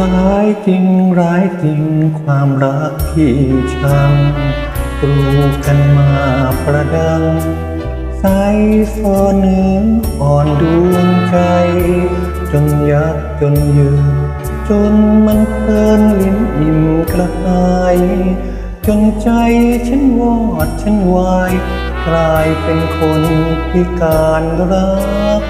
ร้ายจริงร้ายจริงความรักที่ช่างปลูกกันมาประดังใสโซเนื้ออ่อนดวงใจ จนยักจนยืนจนมันเพลินลิ้นอิ่มกระหาย จนใจฉันวอดฉันวาย กลายเป็นคนพิการรัก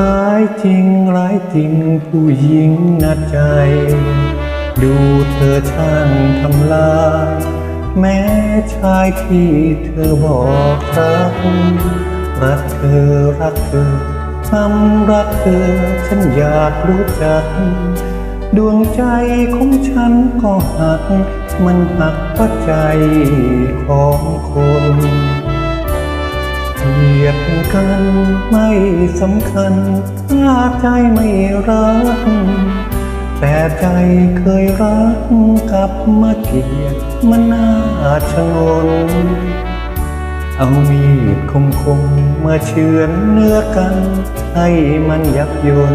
ร้ายจริงร้ายจริงผู้หญิงนัดใจ ดูเธอช่างทำลายแม้ชายที่เธอบอกรักรักเธอรักเธอทำรักเธอฉันอยากรู้จัก ดวงใจของฉันก็หัก มันหักเพราะใจของคน ยดกันไม่สำคัญถ้าใจไม่รัก แต่ใจเคยรักกับมาเกลียดมันน่าชะงน เอามีดคมคมมาเฉือนเนื้อกัน ให้มันยับยน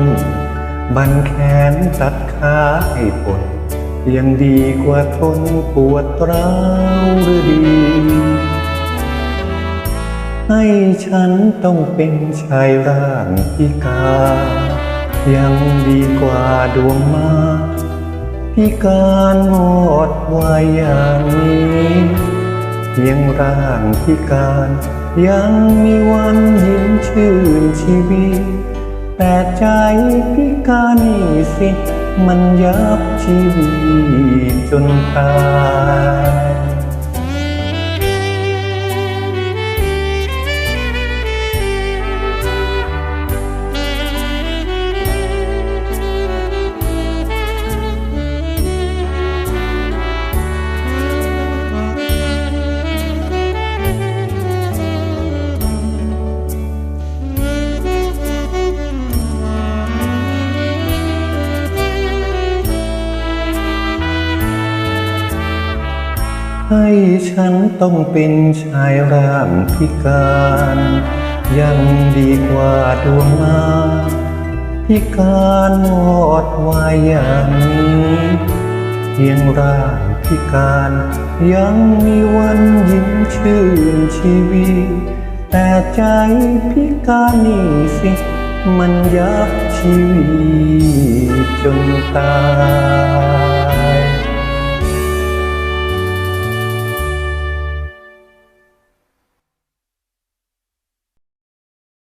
บันแขนตัดขาให้ปนยังดีกว่าทนปวดร้าวหรือดี ให้ฉันต้องเป็นชายร่างพิการ ยังดีกว่าดวงมาพิการหมดวายอย่างนี้เพียงร่างพิการ ยังมีวันยิ้มชื่นชีวิต แต่ใจพิการนี่สิ มันยับชีวิตจนตาย ให้ฉันต้องเป็นชายร่างพิการ ยังดีกว่าดวงมาพิการหมดวายอย่างนี้เพียงร่างพิการยังมีวันยิ้มชื่นชีวิตแต่ใจพิการนี่สิ มันยับชีวิตจนตาย